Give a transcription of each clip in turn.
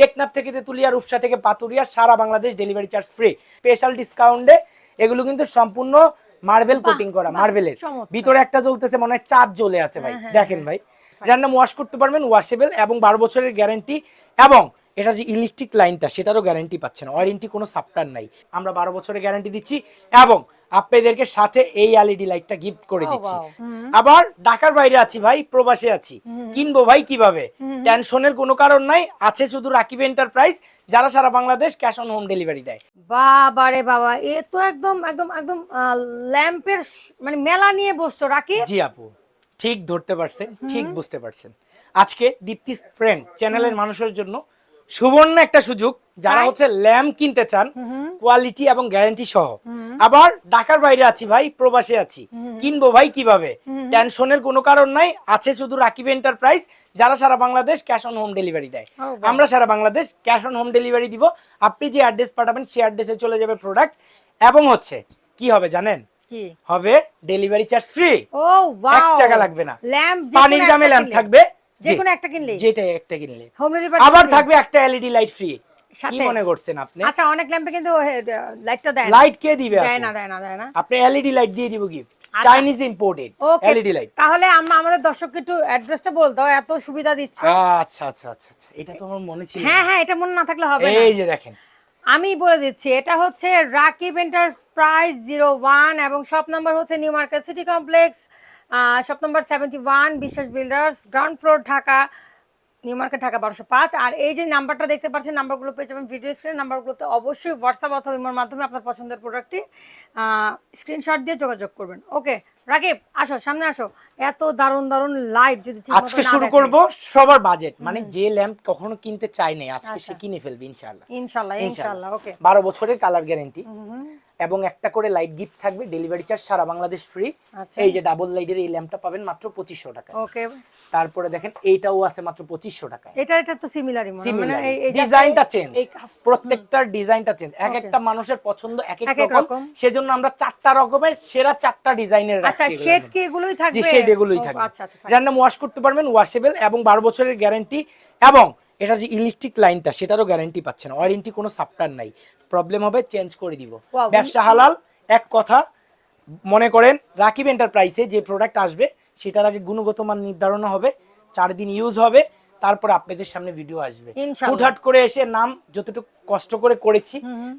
টেকনাফ থেকে তেতুলিয়া রূপসা থেকে পাতুরিয়া সারা Bangladesh delivery charge free special ডিসকাউন্টে এগুলো কিন্তু সম্পূর্ণ মার্বেল কোটিং করা মার্বেলের হ্যাঁ, ভিতরে একটা জ্বলতেছে মনে হয় চার জ্বলে আছে ভাই। দেখেন ভাই রান্না ওয়াশ করতে পারবেন ওয়াশেবল এবং বারো বছরের গ্যারেন্টি এবং এটা যে ইলেকট্রিক লাইনটা সেটারও গ্যারেন্টি পাচ্ছেন। ওয়ারেন্টি কোনো সাপ্টার নাই। আমরা বারো বছরের গ্যারেন্টি দিচ্ছি এবং আপনাদেরকে সাথে এই এলইডি লাইটটা গিফট করে Oh, দিচ্ছি। আবার ঢাকার বাইরে আছি ভাই প্রবাসে আছি। কিনবো ভাই কীভাবে? টেনশনের কোনো কারণ নাই আছে শুধু রাকিব এন্টারপ্রাইজ যারা সারা Bangladesh cash on home delivery দেয়। বাবা রে বাবা এ তো একদম একদম একদম ল্যাম্পের মানে মেলা নিয়ে বসছো রাকি জি আপু ঠিক ধরতে পারছেন ঠিক বুঝতে পারছেন। আজকে দীপ্তি ফ্রেন্ড চ্যানেলের মানুষের জন্য সুবর্ণ একটা সুযোগ যারা হচ্ছে ল্যাম্প কিনতে চান কোয়ালিটি এবং গ্যারান্টি সহ। আবার ঢাকার বাইরে আছি ভাই প্রবাসে আছি। কিনবো ভাই কীভাবে? টেনশনের কোনো কারণ নাই আছে শুধু রাকিব এন্টারপ্রাইজ যারা সারা Bangladesh cash on home delivery দেয়। আমরা সারা Bangladesh cash on home delivery দিব। আপনি যে অ্যাড্রেস পাঠাবেন সেই অ্যাড্রেসে চলে যাবে প্রোডাক্ট এবং হচ্ছে কি হবে জানেন? হবে ডেলিভারি চার্জ ফ্রি ও ওয়াও টাকা লাগবে না। ল্যাম্প পানির দামে ল্যাম্প থাকবে। যে কোনো একটা কিনলে যেটা একটা কিনলে আবার থাকবে একটা এলইডি লাইট ফ্রি কি মনে করছেন আপনি? আচ্ছা অনেক ল্যাম্পে কিন্তু লাইটটা দেয় লাইট কে দিবে দেয় না দেয় না দেয় না। আপনি এলইডি লাইট দিয়ে দিব gift. Chinese imported L E D light তাহলে আমরা আমাদের দর্শককে একটু অ্যাড্রেসটা বল দাও এত সুবিধা দিচ্ছ। আচ্ছা আচ্ছা আচ্ছা আচ্ছা। এটা তো আমার মনে ছিল হ্যাঁ হ্যাঁ এটা মনে না থাকলে হবে না। এই যে দেখেন। আমি বলে দিচ্ছি, এটা হচ্ছে রাকিব এন্টারপ্রাইজ জিরো ওয়ান এবং শপ নাম্বার হচ্ছে new market city complex shop number seventy one Biswas builders ground floor Dhaka new market Dhaka বারোশো পাঁচ। আর এই যে নাম্বারটা দেখতে পাচ্ছেন নাম্বারগুলো পেয়ে যাবেন ভিডিও স্ক্রিন নাম্বারগুলোতে অবশ্যই হোয়াটসঅ্যাপ অথবা ইমোর মাধ্যমে আপনার পছন্দের প্রোডাক্টটি স্ক্রিনশট দিয়ে যোগাযোগ করবেন। ওকে রাকিব আসো সামনে আসো। এত দারুণ দারুণ লাইট যদি ঠিক আজকে শুরু করব সবার বাজেট মানে যে ল্যাম্প কখনো কিনতে চায় নাই আজকে সে কিনে ফেলবে ইনশাআল্লাহ। ইনশাল্লাহ ইনশাল্লাহ ওকে বারো বছরের কালার গ্যারেন্টি এবং একটা করে লাইট গিফট থাকবে ডেলিভারি চার্জ সারা বাংলাদেশ ফ্রি আচ্ছা। এই যে ডাবল লাইটের এই ল্যাম্পটা পাবেন মাত্র পঁচিশশো টাকা ওকে তারপরে দেখেন এইটাও আছে মাত্র পঁচিশশো টাকায়। এটা এটা তো সিমিলারই মনে হয়। মানে এই- ডিজাইনটা চেঞ্জ প্রত্যেকটার ডিজাইনটা চেঞ্জ এক একটা মানুষের পছন্দ এক এক রকম। সেজন্য আমরা চারটা রকমের সেরা চারটা ডিজাইনের আচ্ছা শেড কি এগুলোই থাকবে? জি শেড এগুলোই ও, থাকবে। আচ্ছা আচ্ছা fine। রান্না ওয়াশ করতে পারবেন ওয়াশেবল এবং বারো বছরের গ্যারান্টি এবং এটা যে ইলেকট্রিক লাইনটা সেটারও গ্যারান্টি পাচ্ছেন। ওয়ারেন্টি কোনো সাপ্টার নাই। প্রবলেম হবে চেঞ্জ করে দিব। Wow, ব্যবসা হালাল এক কথা মনে করেন রাকিব এন্টারপ্রাইসে যে প্রোডাক্ট আসবে সেটার আগে গুণগত মান নির্ধারণ হবে চার দিন ইউজ হবে তারপর আপনাদের সামনে ভিডিও আসবে। হুটহাট করে এসে নাম যতটুকু কষ্ট করে করেছি।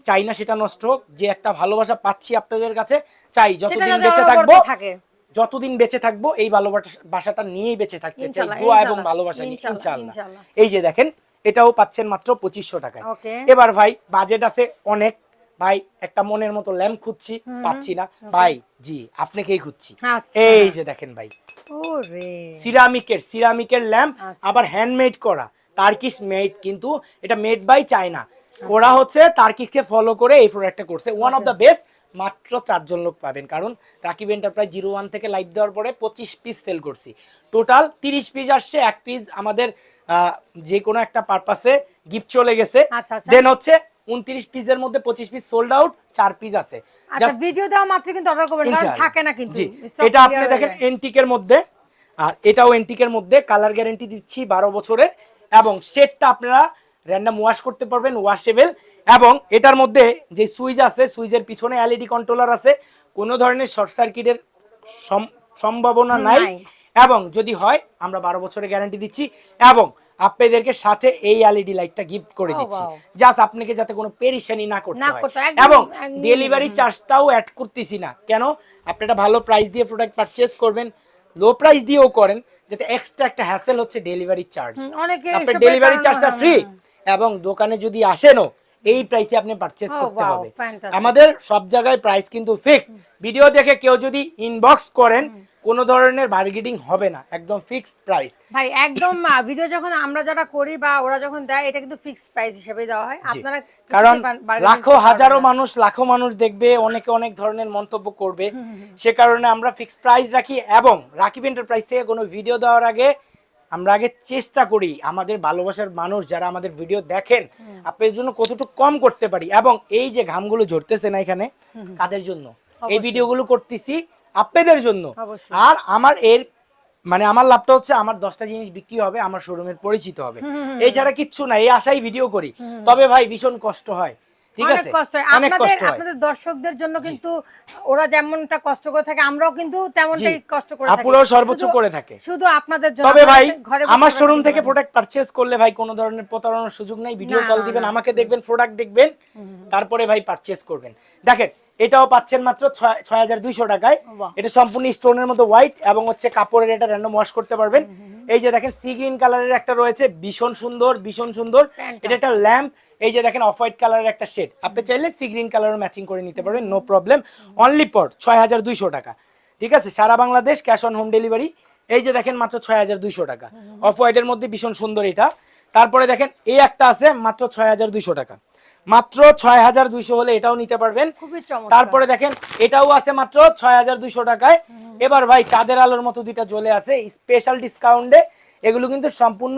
চাই না সেটা নষ্ট হোক। যে একটা ভালোবাসা পাচ্ছি আপনাদের কাছে চাই যতদিন বেঁচে থাকব থাকে। যতদিন বেঁচে থাকব এই ভালোবাসাটা নিয়েই বেঁচে থাকতে চাই দোয়া এবং ভালোবাসা নিয়ে ইনশাআল্লাহ এই যে দেখেন এটাও পাচ্ছেন মাত্র পঁচিশশো টাকায়। এবার ভাই বাজেট আছে অনেক। ভাই একটা মনের মতো ল্যাম্প খুঁজছি পাচ্ছি না। ভাই জি আপনাকেই খুঁজছি। আচ্ছা। এই যে দেখেন ভাই। সিরামিকের সিরামিকের ল্যাম্প আচ্ছা। আবার হ্যান্ডমেড করা। তার্কিশ মেড কিন্তু এটা মেড বাই চায়না ওরা হচ্ছে তার্কিশকে ফলো করে এই প্রোডাক্টটা করছে। ওয়ান অফ দ্য বেস্ট মাত্র চারজন লোক পাবেন। কারণ রাকিব এন্টারপ্রাইজ জিরো ওয়ান থেকে লাইভ দেওয়ার পরে পঁচিশ পিস সেল করছি। টোটাল তিরিশ পিস আসছে এক পিস আমাদের যে কোনো একটা পারপাসে গিফট চলে গেছে। আচ্ছা, আচ্ছা। দেন হচ্ছে উনত্রিশ পিসের মধ্যে পঁচিশ পিস সোল্ড আউট চার পিস আছে। আচ্ছা ভিডিও দেওয়া মাত্র কিন্তু অর্ডার করবেন কারণ থাকে না কিন্তু। এটা আপনি দেখেন। এন্টিকের মধ্যে। আর এটাও এন্টিকের মধ্যে। কালার গ্যারান্টি দিচ্ছি বারো বছরের। এবং সেটটা আপনারা র্যান্ডাম ওয়াশ করতে পারবেন ওয়াশেবল এবং এটার মধ্যে যে সুইচ আছে সুইচের পিছনে এলইডি কন্ট্রোলার আছে কোনো ধরনের শর্ট সার্কিটের সম্ভাবনা নাই। এবং যদি হয় আমরা বারো বছরের গ্যারান্টি দিচ্ছি এবং আপনাদেরকে সাথে এই এলইডি লাইটটা গিফট করে Oh, দিচ্ছি। জাস্ট আপনাকে যাতে কোনো পেরিশানি না করতে হয়। এবং ডেলিভারি চার্জটাও অ্যাড করতেছি না। কেন? আপনি একটা ভালো প্রাইস দিয়ে প্রোডাক্ট পারচেজ করবেন লো প্রাইস দিয়েও করেন যাতে এক্সট্রা একটা হ্যাসেল হচ্ছে ডেলিভারি চার্জ আপনার ডেলিভারি চার্জটা ফ্রি এবং দোকানে যদি আসেনও এই প্রাইসে আপনি পারচেজ Oh, করতে হবে। আমাদের সব জায়গায় প্রাইস কিন্তু ফিক্স ভিডিও দেখে কেউ যদি ইনবক্স করেন কোনো ধরনের বার্গেটিং হবে না। একদম ফিক্সড প্রাইস ভাই একদম ভিডিও যখন আমরা যারা করি বা ওরা যখন দেয় এটা কিন্তু ফিক্সড প্রাইস হিসেবে দেওয়া হয়। আপনারা কারণ লাখো হাজারো মানুষ লাখো মানুষ দেখবে অনেকে অনেক ধরনের মন্তব্য করবে। সে কারণে আমরা ফিক্স প্রাইস রাখি এবং রাকিব এন্টারপ্রাইজ থেকে কোনো ভিডিও দেওয়ার আগে আমরা আগে চেষ্টা করি আমাদের ভালোবাসার মানুষ যারা আমাদের ভিডিও দেখেন আপনাদের জন্য কতটুকু কম করতে পারি? এবং এই যে ঘামগুলো ঝরতেছে না এখানে কাদের জন্য? এই ভিডিওগুলো করতেছি আপনাদের জন্য। আর আমার এর মানে আমার লাভটা হচ্ছে আমার দশটা জিনিস বিক্রি হবে আমার শোরুমের পরিচিত হবে। এছাড়া কিচ্ছু না এই আশাই ভিডিও করি। তবে ভাই ভীষণ কষ্ট হয়। ঠিক আছে? কষ্ট অনেক আপনাদের কষ্ট আপনাদের দর্শকদের জন্য কিন্তু ওরা যেমনটা কষ্ট করে থাকে আমরাও কিন্তু তেমনটাই কষ্ট করে থাকি। আপুরাও সর্বোচ্চ করে থাকে। শুধু আপনাদের জন্য তবে ভাই আমার শোরুম থেকে প্রোডাক্ট পারচেজ করলে ভাই কোনো ধরনের প্রতারণার সুযোগ নাই। ভিডিও কল দিবেন আমাকে দেখবেন প্রোডাক্ট দেখবেন তারপরে ভাই পারচেজ করবেন। দেখেন এটাও পাচ্ছেন মাত্র ছয় হাজার দুইশো টাকায়। এটা সম্পূর্ণ স্টোনের মতো হোয়াইট এবং হচ্ছে কাপড়ের এটা র্যান্ডম ওয়াশ করতে পারবেন। এই যে দেখেন সি গ্রিন কালারের একটা রয়েছে ভীষণ সুন্দর ভীষণ সুন্দর। এটা একটা ল্যাম্প এই যে দেখেন অফ হোয়াইট কালারের একটা শেড আপনি চাইলে সি গ্রিন কালারও ম্যাচিং করে নিতে পারবেন নো প্রবলেম অনলি পর ছয় হাজার দুইশো টাকা। ঠিক আছে? সারা Bangladesh cash on home delivery এই যে দেখেন মাত্র ছয় হাজার দুইশো টাকা। অফ হোয়াইটের মধ্যে ভীষণ সুন্দর এটা। তারপরে দেখেন এই একটা আছে মাত্র ছয় হাজার দুইশো টাকা। মাত্র ছয় হাজার দুইশো হলে এটাও নিতে পারবেন। তারপরে দেখেন এটাও আছে মাত্র ছয় হাজার দুইশো টাকায়। এবার ভাই চাঁদের আলোর মতো দুইটা জ্বলে আছে স্পেশাল ডিসকাউন্টে এগুলো কিন্তু সম্পূর্ণ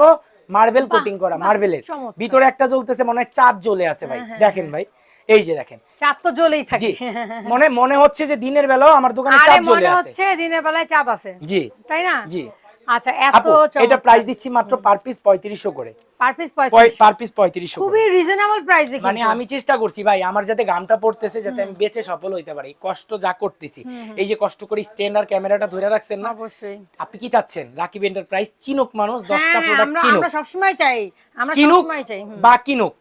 মার্বেল কোটিং করা মার্বেলের। হ্যাঁ, ভিতরে একটা জ্বলতেছে মনে হয় চাঁদ জ্বলে আছে ভাই। দেখেন ভাই এই যে দেখেন। চাঁদ তো জ্বলেই থাকে। মনে মনে হচ্ছে যে দিনের বেলাও আমার দোকানে চাঁদ জ্বলে মনে আছে। হচ্ছে দিনের বেলায় চাঁদ আছে। জি। তাই না? জি। আচ্ছা এত এটা প্রাইস দিচ্ছি মাত্র পার পিস পঁয়ত্রিশশো করে। পার পিস পঁয়ত্রিশ পার পিস পঁয়ত্রিশশো করে। খুবই রিজনেবল প্রাইসে মানে আমি চেষ্টা করছি ভাই আমার যাতে গামটা পড়তেছে যাতে আমি বেঁচে সফল হইতে পারি কষ্ট যা করতেছি। এই যে কষ্ট করে স্ট্যান্ড আর ক্যামেরাটা ধরে রাখছেন না অবশ্যই। আপনি কি চাচ্ছেন? রাকিব এন্টারপ্রাইজ চিনুক মানুষ দশটা হ্যাঁ প্রোডাক্ট আমরা কিনুক। আমরা সবসময় চাই আমরা চিনুক সবসময় চাই বা কিনুক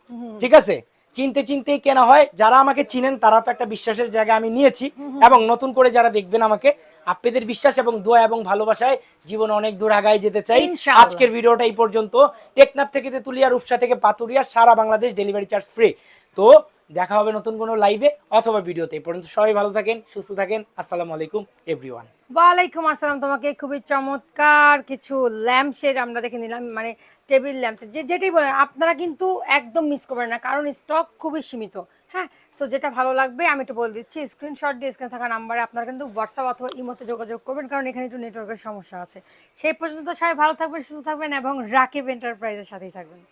ঠিক আছে? চিনতে চিনতেই কেনা হয়। যারা আমাকে চিনেন তারা তো একটা বিশ্বাসের জায়গা আমি নিয়েছি। এবং নতুন করে যারা দেখবেন আমাকে আপনাদের বিশ্বাস এবং দোয়া এবং ভালোবাসায় জীবন অনেক দূর আগায় যেতে চাই। আজকের ভিডিওটা এই পর্যন্ত। টেকনাফ থেকে তেতুলিয়া রূপসা থেকে পাতুরিয়া সারা বাংলাদেশ ডেলিভারি চার্জ ফ্রি। তো দেখা হবে নতুন কোনো লাইভে অথবা ভিডিওতে পর্যন্ত সবাই ভালো থাকেন, সুস্থ থাকেন। আসসালামু আলাইকুম এভরিওয়ান ওয়ালাইকুম আসসালাম। তোমাকে খুবই চমৎকার কিছু ল্যাম্প শেড আমরা দেখে নিলাম মানে টেবিল ল্যাম্প যে যেটাই বলেন, আপনারা কিন্তু একদম মিস করবেন না, কারণ স্টক খুবই সীমিত হ্যাঁ? সো যেটা ভালো লাগবে, আমি একটু বলে দিচ্ছি স্ক্রিনশট দিয়ে স্ক্রিনে থাকা নাম্বারে আপনারা কিন্তু হোয়াটসঅ্যাপ অথবা ইমোতে যোগাযোগ করবেন, কারণ এখানে একটু নেটওয়ার্কের সমস্যা আছে। সেই পর্যন্ত সবাই ভালো থাকবেন, সুস্থ থাকবেন এবং রাকিব এন্টারপ্রাইজের সাথেই থাকবেন।